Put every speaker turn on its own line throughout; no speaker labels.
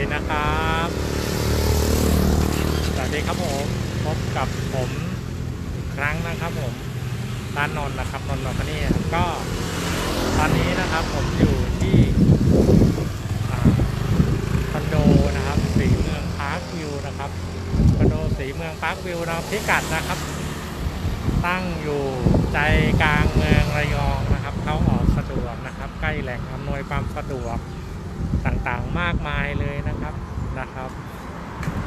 วัสดีนะครับสวัสดีครับผมพบกับผมอีกครั้งนะครับผมร้านนนท์นะครับนนท์มาคนี่ครับก็ตอนนี้นะครับผมอยู่ที่คอนโดนะครับสีเมืองพาร์ควิวนะครับคอนโดสีเมืองพาร์ควิวนะครับพิกัดนะครับ ตั้งอยู่ใจกลางเมืองระยองนะครับ เข้าออกสะดวกนะครับ ใกล้แหล่งอำนวยความสะดวก ต่างๆมากมายเลยนะครับนะครับ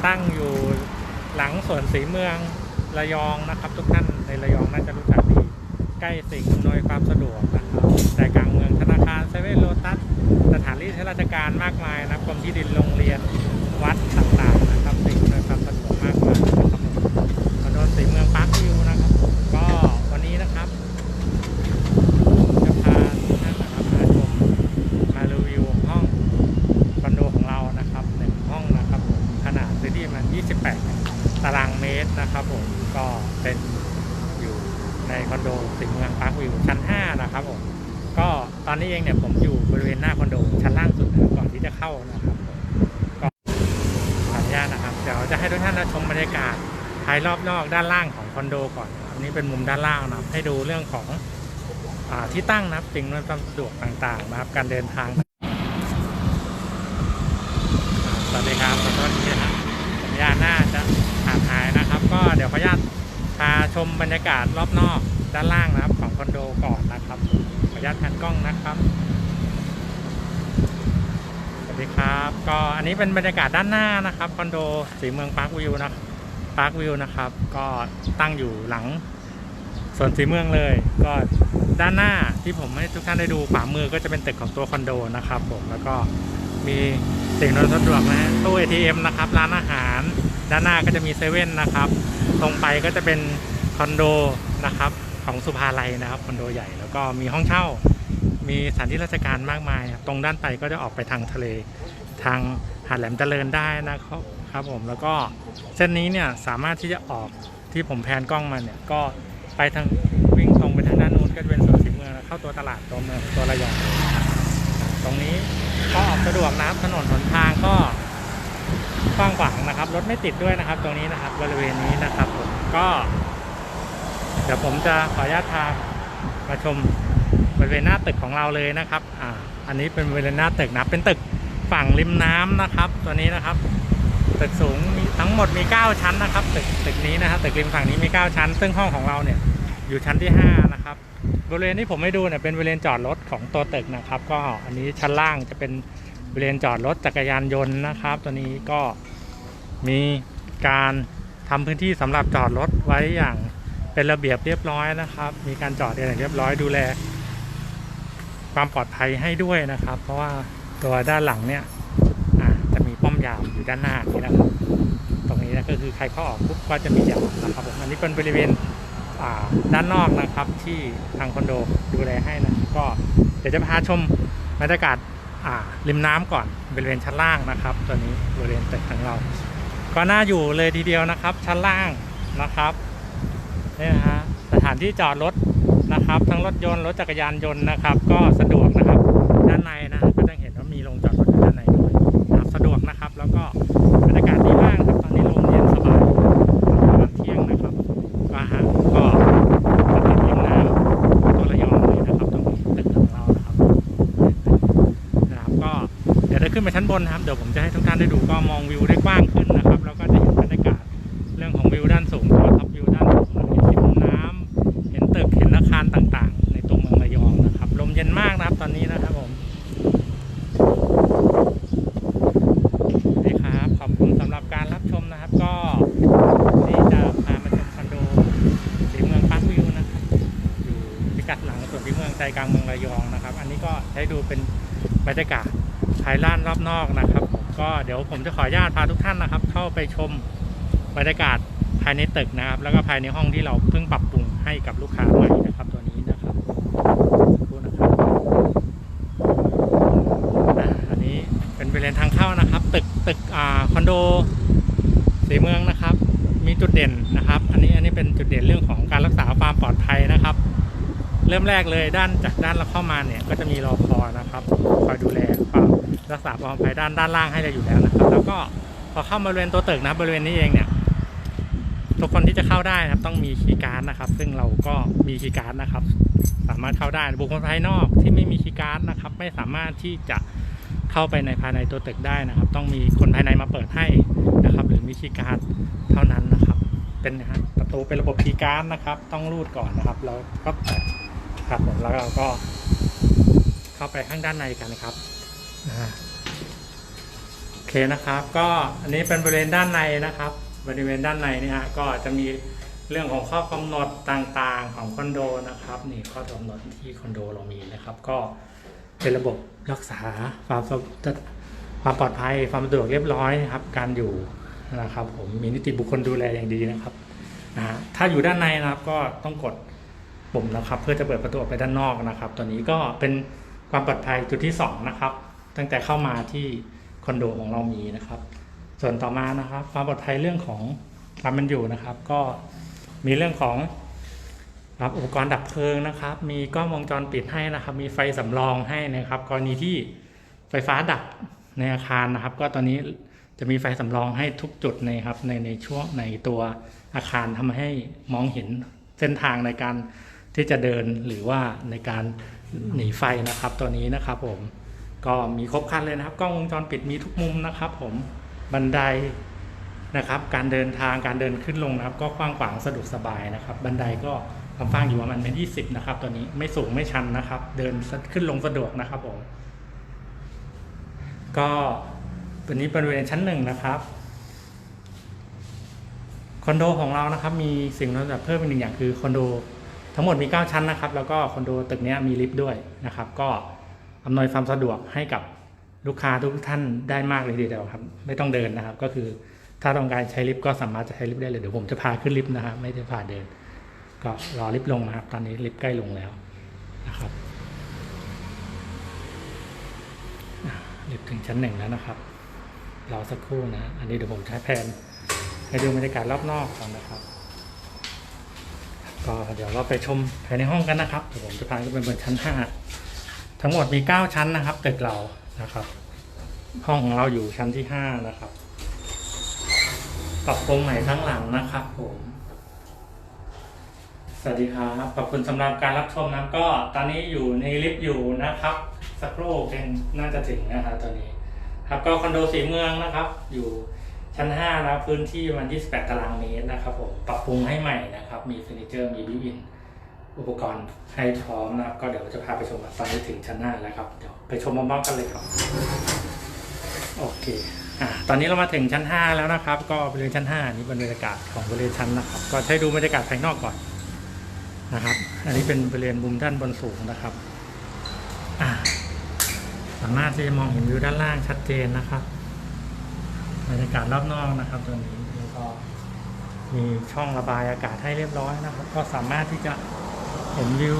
ตั้งอยู่หลังสวนสีเมืองระยองนะครับ ทุกท่านในระยองน่าจะรู้จักดีใกล้สิ่งอำนวยความสะดวกนะครับใจกลางเมืองธนาคารเซเว่นโลตัสสถานที่ราชการมากมายนะครับกรมที่ดินโรงเรียน จะให้ทุกท่านชมบรรยากาศภายรอบนอกด้านล่างของคอนโดก่อนนะครับนี่เป็นมุมด้านล่างนะครับให้ดูเรื่องของอที่ตั้งนะครับสิ่งอำนวยความสะดวกต่างๆนะครับ การเดินทางสวัสดีครับขอโทษทีนะครับสัญญาณน่าจะขาดหายนะครับ ก็เดี๋ยวขออนุญาตพาชมบรรยากาศรอบนอกด้านล่างนะครับ ของคอนโดก่อนนะครับขออนุญาตแผนกล้องนะครับ วัสดีครับ ก็อันนี้เป็นบรรยากาศด้านหน้านะครับคอนโดสีเมืองพาร์ควิวนะพาร์ควิวนะครับ ก็ตั้งอยู่หลังสวนสีเมืองเลย ก็ด้านหน้าที่ผมให้ทุกท่านได้ดูขวามือก็จะเป็นตึกของตัวคอนโดนะครับผมแล้วก็มีสิ่งอำนวยความสะดวกนะฮะตู้ ATM นะครับร้านอาหาร ด้านหน้าก็จะมีเซเว่นนะครับ ตรงไปก็จะเป็นคอนโดนะครับของสุภาลัยนะครับคอนโดใหญ่แล้วก็มีห้องเช่า มีสถานที่ราชการมากมายครับตรงด้านไปก็จะออกไปทางทะเล ทางหาดแหลมเจริญได้นะครับครับผมแล้วก็เส้นนี้เนี่ยสามารถที่จะออกที่ผมแพนกล้องมาเนี่ยก็ไปทางวิ่งตรงไปทางด้านนู้นก็จะเป็นสวนสีเมืองเข้าตัวตลาดตัวเมืองตัวระยองตรงนี้ก็ออกสะดวกนะครับถนนหนทางก็กว้างขวางนะครับรถไม่ติดด้วยนะครับ ตรงนี้นะครับบริเวณนี้นะครับผมก็ เดี๋ยวผมจะขออนุญาตพามาชม บริเวณหน้าตึกของเราเลยนะครับอ่าอันนี้เป็นบริเวณหน้าตึกนะเป็นตึกฝั่งริมน้ำนะครับ ตัวนี้นะครับ ตึกสูงมีทั้งหมดมี 9 ชั้นนะครับตึกตึกนี้นะครับตึกริมฝั่งนี้มี 9 ชั้น ซึ่งห้องของเราเนี่ยอยู่ชั้นที่ 5 นะครับ บริเวณที่ผมให้ดูเนี่ยเป็นบริเวณจอดรถของตัวตึกนะครับ ก็อันนี้ชั้นล่างจะเป็นบริเวณจอดรถจักรยานยนต์นะครับ ตัวนี้ก็มีการทำพื้นที่สำหรับจอดรถไว้อย่างเป็นระเบียบเรียบร้อยนะครับ มีการจอดอย่างเรียบร้อยดูแล ความปลอดภัยให้ด้วยนะครับ เพราะว่าตัวด้านหลังเนี่ยจะมีป้อมยามอยู่ด้านหน้านี่นะครับ ตรงนี้นะก็คือใครเข้าออกปุ๊บก็จะมียามนะครับผมอันนี้เป็นบริเวณด้านนอกนะครับที่ทางคอนโดดูแลให้นะก็เดี๋ยวจะพาชมบรรยากาศริมน้ำก่อนบริเวณชั้นล่างนะครับ ตัวนี้บริเวณตึกของเรา ก็น่าอยู่เลยทีเดียวนะครับ ชั้นล่างนะครับนี่นะฮะสถานที่จอดรถ นะครับ ทั้งรถยนต์รถจักรยานยนต์นะครับ ก็สะดวกนะครับ ด้านในนะครับก็จะเห็นว่ามีโรงจอดรถด้านในด้วยนะครับสะดวกนะครับ แล้วก็บรรยากาศดีมากครับตอนนี้ลมเย็นสบายตอนเที่ยงนะครับก็ฮะก็ติดริมน้ำตัวระยองเลยนะครับตรงนี้ตึกของเรานะครับนะครับ ก็เดี๋ยวได้ขึ้นไปชั้นบนนะครับ เดี๋ยวผมจะให้ทุกท่านได้ดูก็มองวิวได้กว้างขึ้นนะครับ ระยองนะครับ อันนี้ก็ให้ดูเป็นบรรยากาศภายล้านรอบนอกนะครับ ก็เดี๋ยวผมจะขออนุญาตพาทุกท่านนะครับ เข้าไปชมบรรยากาศภายในตึกนะครับ แล้วก็ภายในห้องที่เราเพิ่งปรับปรุงให้กับลูกค้าใหม่นะครับตัวนี้นะครับสักครู่นะครับอันนี้เป็นบริเวณทางเข้านะครับ ตึกตึกอ่าคอนโดสีเมืองนะครับ มีจุดเด่นนะครับ อันนี้อันนี้เป็นจุดเด่นเรื่องของการรักษาความปลอดภัยนะ เริ่มแรกเลยด้านจากด้านเราเข้ามาเนี่ยก็จะมีรอพอนะครับคอยดูแลความรักษาความปลอดภัยด้านด้านล่างให้เราอยู่แล้วนะครับ แล้วก็พอเข้ามาบริเวณตัวตึกนะบริเวณนี้เองเนี่ยทุกคนที่จะเข้าได้นะครับต้องมีคีย์การ์ดนะครับ ซึ่งเราก็มีคีย์การ์ดนะครับ สามารถเข้าได้บุคคลภายนอกที่ไม่มีคีย์การ์ดนะครับ ไม่สามารถที่จะเข้าไปในภายในตัวตึกได้นะครับ ต้องมีคนภายในมาเปิดให้นะครับ หรือมีคีย์การ์ดเท่านั้นนะครับ เป็นนะฮะประตูเป็นระบบคีย์การ์ดนะครับ ต้องรูดก่อนนะครับ แล้วก็ ครับผมแล้วเราก็เข้าไปข้างด้านในกันนะครับโอเคนะครับ ก็อันนี้เป็นบริเวณด้านในนะครับ บริเวณด้านในเนี่ยฮะก็จะมีเรื่องของข้อกำหนดต่างๆของคอนโดนะครับนี่ข้อกำหนดที่คอนโดเรามีนะครับ ก็เป็นระบบรักษาความความปลอดภัยความสะดวกเรียบร้อยนะครับ การอยู่นะครับ ผมมีนิติบุคคลดูแลอย่างดีนะครับนะถ้าอยู่ด้านในนะครับก็ต้องกด ปุ่มนะครับ เพื่อจะเปิดประตูออกไปด้านนอกนะครับ ตัวนี้ก็เป็นความปลอดภัยจุดที่สองนะครับ ตั้งแต่เข้ามาที่คอนโดของเรามีนะครับ ส่วนต่อมานะครับ ความปลอดภัยเรื่องของความเป็นอยู่นะครับ ก็มีเรื่องของรับอุปกรณ์ดับเพลิงนะครับ มีกล้องวงจรปิดให้นะครับ มีไฟสำรองให้นะครับ กรณีที่ไฟฟ้าดับในอาคารนะครับ ก็ตอนนี้จะมีไฟสำรองให้ทุกจุดในครับในในช่วงในตัวอาคารทำให้มองเห็นเส้นทางในการ ที่จะเดินหรือว่าในการหนีไฟนะครับ ตัวนี้นะครับผมก็มีครบครันเลยนะครับ กล้องวงจรปิดมีทุกมุมนะครับ ผมบันไดนะครับ การเดินทางการเดินขึ้นลงนะครับ ก็กว้างขวางสะดวกสบายนะครับ บันไดก็ความกว้างอยู่ประมาณเมตรยี่สิบนะครับ ตัวนี้ไม่สูงไม่ชันนะครับ เดินขึ้นลงสะดวกนะครับผมก็ตัวนี้บริเวณชั้นหนึ่งนะครับคอนโดของเรานะครับ มีสิ่งที่แบบเพิ่มอีกหนึ่งอย่างคือคอนโด ทั้งหมดมี 9 ชั้นนะครับ แล้วก็คอนโดตึกนี้มีลิฟต์ด้วยนะครับ ก็อำนวยความสะดวกให้กับลูกค้าทุกท่านได้มากเลยทีเดียวครับ ไม่ต้องเดินนะครับ ก็คือถ้าต้องการใช้ลิฟต์ก็สามารถจะใช้ลิฟต์ได้เลย เดี๋ยวผมจะพาขึ้นลิฟต์นะครับ ไม่ได้พาเดิน ก็รอลิฟต์ลงนะครับ ตอนนี้ลิฟต์ใกล้ลงแล้วนะครับลิฟต์ถึงชั้นหนึ่งแล้วนะครับ รอสักครู่นะ อันนี้เดี๋ยวผมใช้แผนให้ดูบรรยากาศรอบนอกก่อนนะครับ ก็เดี๋ยวเราไปชมภายในห้องกันนะครับผมจะพาขึ้นไปบนชั้น 5 ทั้งหมดมี 9 ชั้นนะครับ ตึกเรานะครับ ห้องของเราอยู่ชั้นที่ 5 นะครับปรับปรุงใหม่ทั้งหลังนะครับผมสวัสดีครับขอบคุณสำหรับการรับชมนะก็ตอนนี้อยู่ในลิฟต์อยู่นะครับ สักครู่เป็นน่าจะถึงนะครับตอนนี้ ครับก็คอนโดสีเมืองนะครับ อยู่ ชั้น5นะพื้นที่มัน28ตารางเมตรนะครับผมปรับปรุงให้ใหม่นะครับ มีเฟอร์นิเจอร์มีบิวอิน อุปกรณ์ให้พร้อมนะครับ ก็เดี๋ยวจะพาไปชมตอนนี้ถึงชั้นห้าแล้วครับเดี๋ยวไปชมพร้อมๆกันเลยครับโอเคอ่าตอนนี้เรามาถึงชั้น 5 แล้วนะครับ ก็บริเวณชั้น 5 นี่เป็นบรรยากาศของบริเวณชั้นนะครับ ก็ใช้ดูบรรยากาศภายนอกก่อนนะครับ อันนี้เป็นบริเวณมุมด้านบนสูงนะครับอ่าสามารถที่จะมองเห็นวิวด้านล่างชัดเจนนะครับ รรยากาศรอบนอกนะครับตัวนี้แล้วก็มีช่องระบายอากาศให้เรียบร้อยนะครับ ก็สามารถที่จะเห็นวิว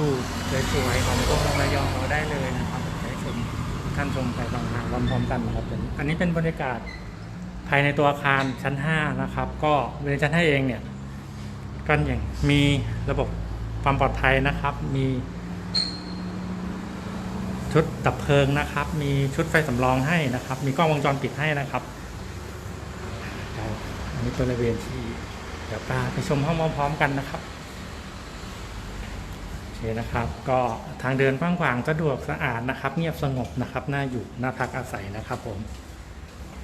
สวยๆของกรุงระยองเราได้เลยนะครับให้ชมท่านชมไปบางทางพร้อมๆกันนะครับเป็นอันนี้เป็นบรรยากาศภายในตัวอาคารชั้น 5 นะครับ ก็บริเวณชั้น5เองเนี่ยก็อย่างมีระบบความปลอดภัยนะครับ มี ชุดดับเพลิงนะครับ มีชุดไฟสำรองให้นะครับ มีกล้องวงจรปิดให้นะครับ นี้บริเวณที่เดี๋ยวพาไปชมห้องพร้อมๆกันนะครับโอเคนะครับ ก็ทางเดินกว้างขวางสะดวกสะอาดนะครับ เงียบสงบนะครับน่าอยู่น่าพักอาศัยนะครับผม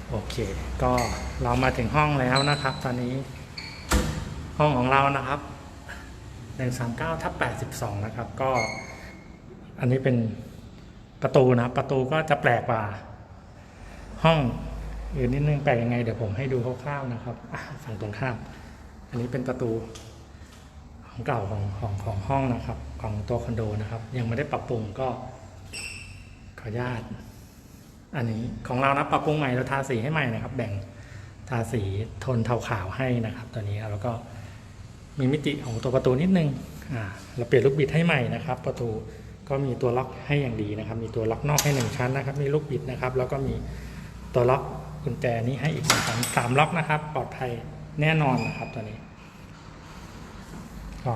โอเค ก็เรามาถึงห้องแล้วนะครับ ตอนนี้ห้องของเรานะครับ139ทับ82 นะครับ ก็ อันนี้เป็นประตูนะครับ ประตูก็จะแปลกกว่า ห้อง อื่นนิดนึงแปลกยังไงเดี๋ยวผมให้ดูคร่าวๆนะครับฝั่งตรงข้าม อันนี้เป็นประตูของเก่าของของของห้องนะครับ ของตัวคอนโดนะครับ ยังไม่ได้ปรับปรุงก็ขออนุญาต อันนี้ของเรานะปรับปรุงใหม่เราทาสีให้ใหม่นะครับ แบ่งทาสีโทนเทาขาวให้นะครับ ตัวนี้แล้วก็มีมิติของตัวประตูนิดนึงอ่าเราเปลี่ยนลูกบิดให้ใหม่นะครับ ประตูก็มีตัวล็อกให้อย่างดีนะครับ มีตัวล็อกนอกให้หนึ่งชั้นนะครับ มีลูกบิดนะครับ แล้วก็มีตัวล็อก กุญแจนี้ให้อีกสามสามล็อกนะครับ ปลอดภัยแน่นอนนะครับตัวนี้ก็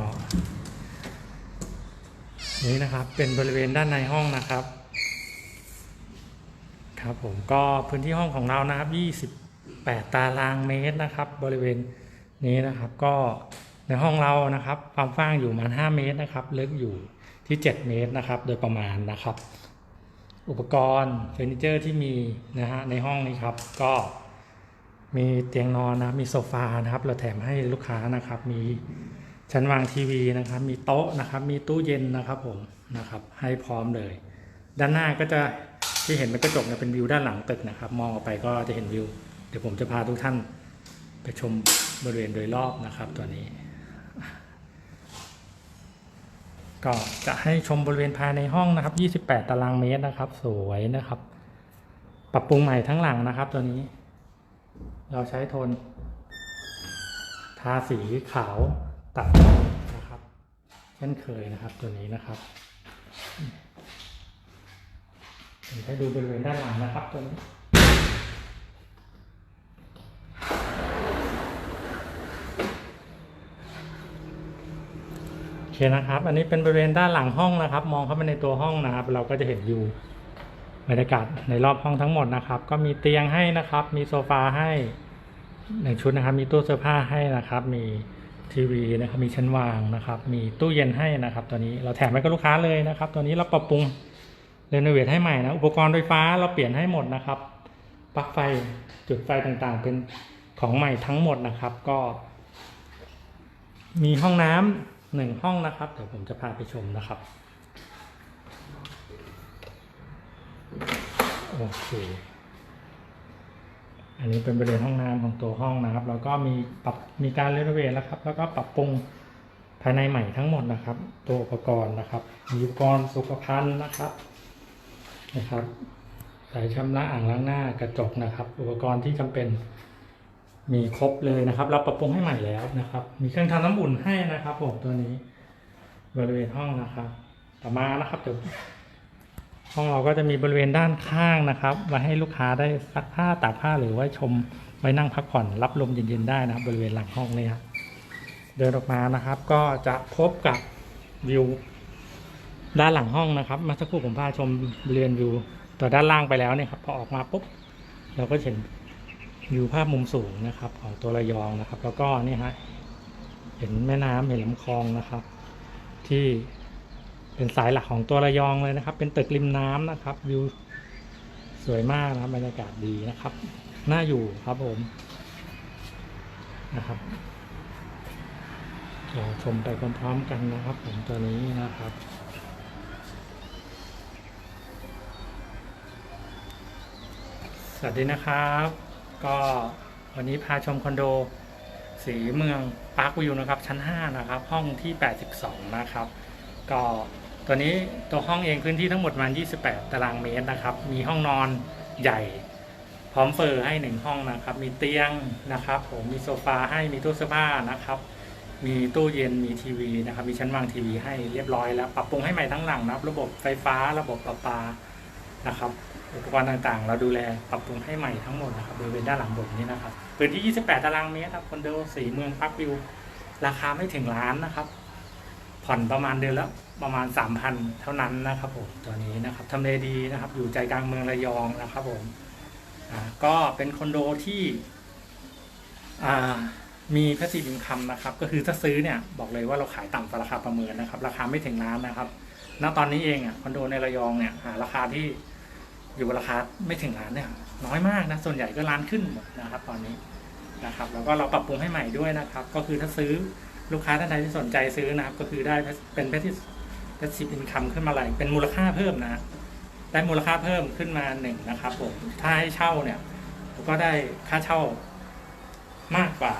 นี่นะครับเป็นบริเวณด้านในห้องนะครับ ครับผมก็พื้นที่ห้องของเรานะครับ 28 ตารางเมตรนะครับ บริเวณนี้นะครับ ก็ในห้องเรานะครับ ความกว้างอยู่ประมาณ 5 เมตรนะครับ ลึกอยู่ที่ 7 เมตรนะครับ โดยประมาณนะครับ อุปกรณ์เฟอร์นิเจอร์ที่มีนะฮะในห้องนี้ครับก็มีเตียงนอนนะมีโซฟานะครับ เราแถมให้ลูกค้านะครับ มีชั้นวางทีวีนะครับ มีโต๊ะนะครับ มีตู้เย็นนะครับผมนะครับ ให้พร้อมเลย ด้านหน้าก็จะที่เห็นเป็นกระจกเนี่ยเป็นวิวด้านหลังตึกนะครับ มองออกไปก็จะเห็นวิว เดี๋ยวผมจะพาทุกท่านไปชมบริเวณโดยรอบนะครับตัวนี้ ก็จะให้ชมบริเวณภายในห้องนะครับ 28 ตารางเมตรนะครับ สวยนะครับ ปรับปรุงใหม่ทั้งหลังนะครับ ตัวนี้ เราใช้โทน ทาสีขาวตัดนะครับ เช่นเคยนะครับตัวนี้นะครับให้ดูบริเวณด้านหลังนะครับตัวนี้ เคนะครับ อันนี้เป็นบริเวณด้านหลังห้องนะครับ มองเข้าไปในตัวห้องนะครับ เราก็จะเห็นวิวบรรยากาศในรอบห้องทั้งหมดนะครับ ก็มีเตียงให้นะครับ มีโซฟาให้หนึ่งชุดนะครับ มีตู้เสื้อผ้าให้นะครับ มีทีวีนะครับ มีชั้นวางนะครับ มีตู้เย็นให้นะครับ ตัวนี้เราแถมไว้กับลูกค้าเลยนะครับ ตัวนี้เราปรับปรุงเรโนเวทให้ใหม่นะ อุปกรณ์ไฟฟ้าเราเปลี่ยนให้หมดนะครับ ปลั๊กไฟจุดไฟต่างๆ เป็นของใหม่ทั้งหมดนะครับ ก็ มีห้องน้ำ หนึ่งห้องนะครับ เดี๋ยวผมจะพาไปชมนะครับ โอเค อันนี้เป็นบริเวณห้องน้ำของตัวห้องนะครับ แล้วก็มีปรับมีการรีโนเวทแล้วครับ แล้วก็ปรับปรุงภายในใหม่ทั้งหมดนะครับ ตัวอุปกรณ์นะครับ มีอุปกรณ์สุขภัณฑ์นะครับ นะครับสายชำระอ่างล้างหน้ากระจกนะครับ อุปกรณ์ที่จำเป็น มีครบเลยนะครับเราปรับปรุงให้ใหม่แล้วนะครับ มีเครื่องทำน้ำอุ่นให้นะครับผมตัวนี้ บริเวณห้องนะครับ ต่อมานะครับเดี๋ยวห้องเราก็จะมีบริเวณด้านข้างนะครับไว้ให้ลูกค้าได้ซักผ้าตากผ้าหรือไว้ชมไว้นั่งพักผ่อนรับลมเย็นๆได้นะครับ บริเวณหลังห้องเนี่ยครับเดินออกมานะครับ ก็จะพบกับวิวด้านหลังห้องนะครับเมาสักครู่ผมพาชมบริเวณวิวต่อด้านล่างไปแล้วเนี่ยครับพอออกมาปุ๊บเราก็เห็น วิวภาพมุมสูงนะครับ ของตัวระยองนะครับ แล้วก็นี่ฮะเห็นแม่น้ำเห็นลำคลองนะครับ ที่เป็นสายหลักของตัวระยองเลยนะครับ เป็นตึกริมน้ำนะครับวิวสวยมากนะครับบรรยากาศดีนะครับน่าอยู่ครับผมนะครับเราชมไปพร้อมๆกันนะครับผมตัวนี้นะครับสวัสดีนะครับ ก็วันนี้พาชมคอนโด สีเมืองปาร์ควิวนะครับ ชั้น 5 นะครับ ห้องที่ 82 นะครับ ก็ตัวนี้ตัวห้องเองพื้นที่ทั้งหมดประมาณ 28 ตารางเมตรนะครับ มีห้องนอนใหญ่ พร้อมเฟอร์ให้หนึ่งห้องนะครับ มีเตียงนะครับ ผมมีโซฟาให้มีตู้เสื้อผ้านะครับ มีตู้เย็นมีทีวีนะครับ มีชั้นวางทีวีให้เรียบร้อยแล้ว ปรับปรุงให้ใหม่ทั้งหลังนะครับ ระบบไฟฟ้าระบบประปานะครับ อุปกรณ์ต่างๆ เราดูแลปรับปรุงให้ใหม่ทั้งหมดนะครับบริเวณด้านหลังบนนี้นะครับพื้นที่ 28 ตารางเมตรครับคอนโดสีเมืองพักวิว ราคาไม่ถึงล้านนะครับ ผ่อนประมาณเดือนละประมาณ 3,000 เท่านั้นนะครับผมตัวนี้นะครับทำเลดีนะครับ อยู่ใจกลางเมืองระยองนะครับผมอ่าก็เป็นคอนโดที่อ่ามีพ a s ซีฟ i อินคัมนะครับ ก็คือถ้าซื้อเนี่ยบอกเลยว่าเราขายต่ำกว่าราคาประเมินนะครับ ราคาไม่ถึงล้านนะครับ ณตอนนี้เองอะคอนโดในระยองเนี่ยหาราคาที่ อยู่ราคาไม่ถึงล้านเนี่ยน้อยมากนะส่วนใหญ่ก็ล้านขึ้นหมดนะครับ ตอนนี้นะครับ แล้วก็เราปรับปรุงให้ใหม่ด้วยนะครับ ก็คือถ้าซื้อลูกค้าท่านใดที่สนใจซื้อนะครับ ก็คือได้เป็นเพชรเพชรสิบอินคัมขึ้นมาอะไรเป็นมูลค่าเพิ่มนะได้มูลค่าเพิ่มขึ้นมาหนึ่งนะครับผมถ้าให้เช่าเนี่ยก็ได้ค่าเช่ามากกว่า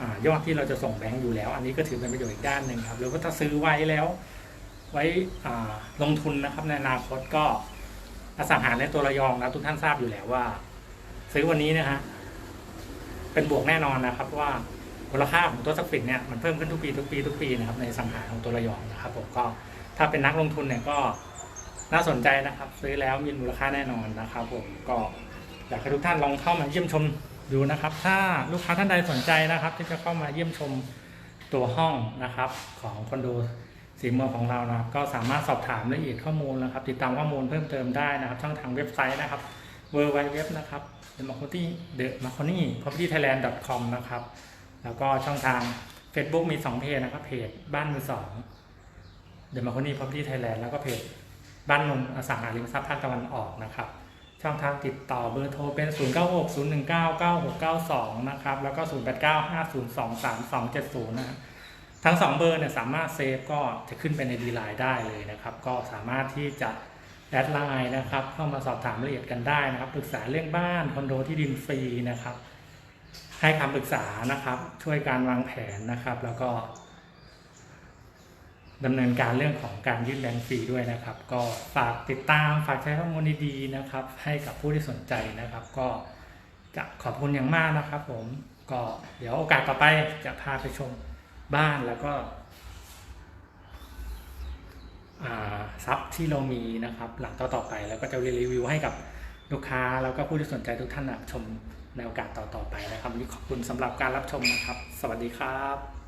อยอดที่เราจะส่งแบงก์อยู่แล้ว อันนี้ก็ถือเป็นประโยชน์อีกด้านหนึ่งครับ หรือว่าถ้าซื้อไว้แล้ว ไว้ลงทุนนะครับในอนาคตก็ อสังหารในตัวระยองนะทุกท่านทราบอยู่แล้วว่า ซื้อวันนี้นะฮะเป็นบวกแน่นอนนะครับ ว่ามูลค่าของตัวสักฟินเนี่ยมันเพิ่มขึ้นทุกปีทุกปีทุกปีนะครับในสังหารของตัวระยองนะครับผมก็ถ้าเป็นนักลงทุนเนี่ยก็น่าสนใจนะครับ ซื้อแล้วมีมูลค่าแน่นอนนะครับผมก็อยากให้ทุกท่านลองเข้ามาเยี่ยมชมดูนะครับ ถ้าลูกค้าท่านใดสนใจนะครับ ที่จะเข้ามาเยี่ยมชมตัวห้องนะครับ ของคอนโด สีเมืองของเรานะครับ ก็สามารถสอบถามรายละเอียดข้อมูลนะครับ ติดตามข้อมูลเพิ่มเติมได้นะครับ ช่องทางเว็บไซต์นะครับ w w w นะครับ the m a c o n y the m a c o n y property thailand com นะครับ แล้วก็ช่องทาง Facebook มี 2 เพจนะครับ เพจบ้านมือสอง The m a c o n y property thailand แล้วก็เพจบ้านนนท์อสังหาริมทรัพย์ภาคตะวันออกนะครับ ช่องทางติดต่อเบอร์โทรเป็น 0 9 6 0 1 9 9 6 9 2 นะครับ แล้วก็ 0 8 9 5 0 2 3 2 7 0 นะฮะ ทั้ง 2 เบอร์เนี่ยสามารถเซฟก็จะขึ้นไปในดีไลน์ได้เลยนะครับ ก็สามารถที่จะแอดไลน์นะครับ เข้ามาสอบถามรายละเอียดกันได้นะครับ ปรึกษาเรื่องบ้านคอนโดที่ดินฟรีนะครับ ให้คำปรึกษานะครับ ช่วยการวางแผนนะครับ แล้วก็ดำเนินการเรื่องของการยื่นแบงค์ฟรีด้วยนะครับ ก็ฝากติดตามฝากใช้ข้อมูลดีๆนะครับ ให้กับผู้ที่สนใจนะครับ ก็จะขอบคุณอย่างมากนะครับ ผมก็เดี๋ยวโอกาสต่อไปจะพาไปชม บ้านแล้วก็ทรัพย์ที่เรามีนะครับ หลังต่อๆไปแล้วก็จะรีวิวให้กับลูกค้าแล้วก็ผู้ที่สนใจทุกท่านนะชมในโอกาสต่อๆไปนะครับวันนี้ขอบคุณสำหรับการรับชมนะครับ สวัสดีครับ